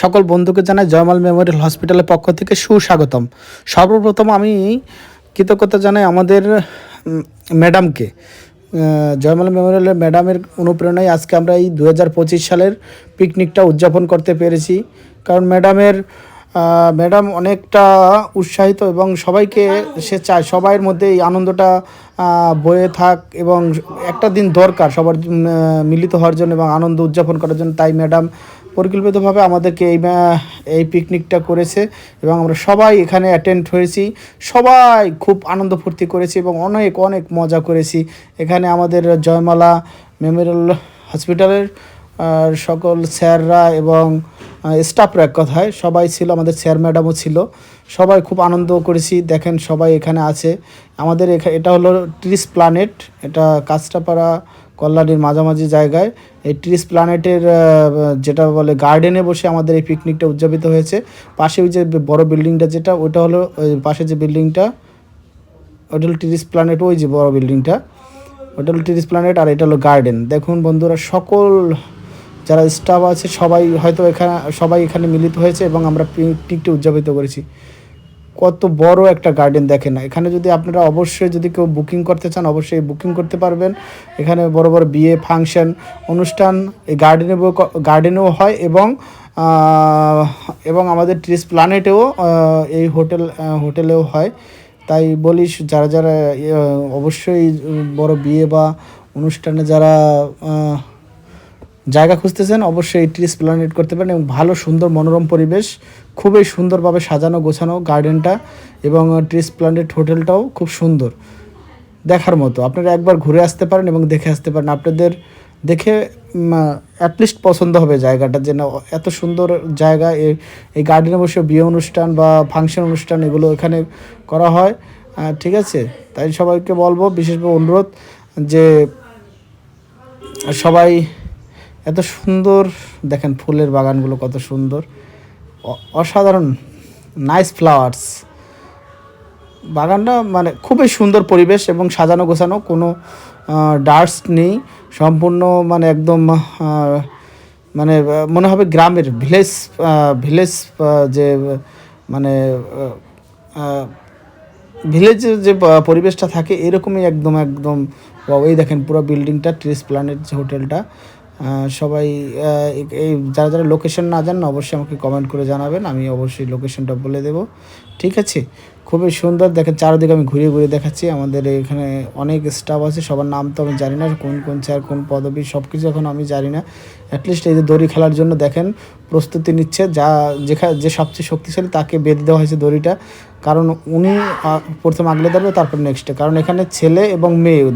সকল বন্ধুকে জানাই জয়মাল মেমোরিয়াল হসপিটালের পক্ষ থেকে সুস্বাগতম। সর্বপ্রথম আমি কৃতজ্ঞতা জানাই আমাদের ম্যাডামকে। জয়মাল মেমোরিয়ালের ম্যাডামের অনুপ্রেরণায় আজকে আমরা এই দু হাজার পঁচিশ সালের পিকনিকটা উদযাপন করতে পেরেছি। কারণ ম্যাডামের ম্যাডাম অনেকটা উৎসাহিত এবং সবাইকে সে চায়, সবাইয়ের মধ্যে এই আনন্দটা বয়ে থাক এবং একটা দিন দরকার সবার মিলিত হওয়ার জন্য এবং আনন্দ উদযাপন করার জন্য। তাই ম্যাডাম পরিকল্পিতভাবে আমাদেরকে এই এই পিকনিকটা করেছে এবং আমরা সবাই এখানে অ্যাটেন্ড হয়েছি। সবাই খুব আনন্দ ফুর্তি করেছি এবং অনেক অনেক মজা করেছি। এখানে আমাদের জয়মালা মেমোরিয়াল হসপিটালের সকল স্যাররা এবং স্টাফরা এক কথায় সবাই ছিল, আমাদের স্যার ম্যাডামও ছিল। সবাই খুব আনন্দ করেছি। দেখেন সবাই এখানে আছে। আমাদের এটা হলো ট্রিস প্ল্যানেট এটা কাঁচটাপাড়া কল্যাণীর মাঝামাঝি জায়গায়। এই ট্রিস প্ল্যানেটের যেটা বলে গার্ডেনে বসে আমাদের এই পিকনিকটা উদযাপিত হয়েছে। পাশে ওই যে বড় বিল্ডিংটা যেটা ওটা হলো পাশে যে বিল্ডিংটা ওটা হলো ট্রিস প্ল্যানেট ওই যে বড় বিল্ডিংটা ওটা হলো ট্রিস প্ল্যানেট আর এটা হলো গার্ডেন দেখুন বন্ধুরা, সকল যারা স্টাফ আছে, সবাই হয়তো এখানে, সবাই এখানে মিলিত হয়েছে এবং আমরা পিকনিকটি উদযাপিত করেছি। কত বড় একটা গার্ডেন দেখেন না। এখানে যদি আপনারা অবশ্যই যদি কেউ বুকিং করতে চান, অবশ্যই বুকিং করতে পারবেন। এখানে বড় বড় বিয়ে ফাংশন অনুষ্ঠান, এই গার্ডেনে গার্ডেনেও হয় এবং এবং আমাদের ট্রিস প্ল্যানেটেও এই হোটেল হোটেলেও হয়। তাই বলি, যারা যারা অবশ্যই বড় বিয়ে বা অনুষ্ঠানে যারা জায়গা খুঁজতেছেন, অবশ্যই এই ট্রিস প্ল্যানেট করতে পারেন এবং ভালো, সুন্দর, মনোরম পরিবেশ, খুবই সুন্দরভাবে সাজানো, গোছানো গার্ডেনটা এবং ট্রিস প্ল্যানেট হোটেলটাও খুব সুন্দর। দেখার মতো। আপনারা একবার ঘুরে আসতে পারেন এবং দেখে আসতে পারেন। আপনাদের দেখে অ্যাটলিস্ট পছন্দ হবে জায়গাটা যে না, এত সুন্দর জায়গা এই- গার্ডেনে বসে বিয়ে অনুষ্ঠান বা ফাংশন অনুষ্ঠান এগুলো এখানে করা হয়। ঠিক আছে? তাই সবাইকে বলব, বিশেষভাবে অনুরোধ যে সবাই এত সুন্দর, দেখেন ফুলের বাগানগুলো কত সুন্দর। অসাধারণ নাইস ফ্লাওয়ার্স বাগানটা মানে খুবই সুন্দর পরিবেশ এবং সাজানো গোছানো, কোনো ডাস্ট নেই। সম্পূর্ণ মানে একদম মানে মনে হবে গ্রামের ভিলেজ ভিলেজ যে মানে ভিলেজের যে পরিবেশটা থাকে, এরকমই একদম একদম। এই দেখেন পুরো বিল্ডিংটা ট্রিস প্ল্যানেট যে হোটেলটা সবাই এই- যারা যারা লোকেশন না জানেন অবশ্যই আমাকে কমেন্ট করে জানাবেন, আমি অবশ্যই লোকেশনটা বলে দেব। ঠিক আছে? খুবই সুন্দর, দেখেন চারদিকে আমি ঘুরিয়ে ঘুরিয়ে দেখাচ্ছি, আমাদের এখানে অনেক স্টাফ আছে, সবার নাম তো আমি জানি না, কোন কোন স্যার কোন পদবি সব কিছু এখন আমি জানি না। অ্যাটলিস্ট এই যে দড়ি খেলার জন্য দেখেন, প্রস্তুতি নিচ্ছে, যা যেখানে যে সবচেয়ে শক্তিশালী তাকে বেঁধে দেওয়া হয়েছে দড়িটা। কারণ উনি প্রথম আগলে ধরবে, তারপর নেক্সটে কারণ এখানে ছেলে এবং মেয়ে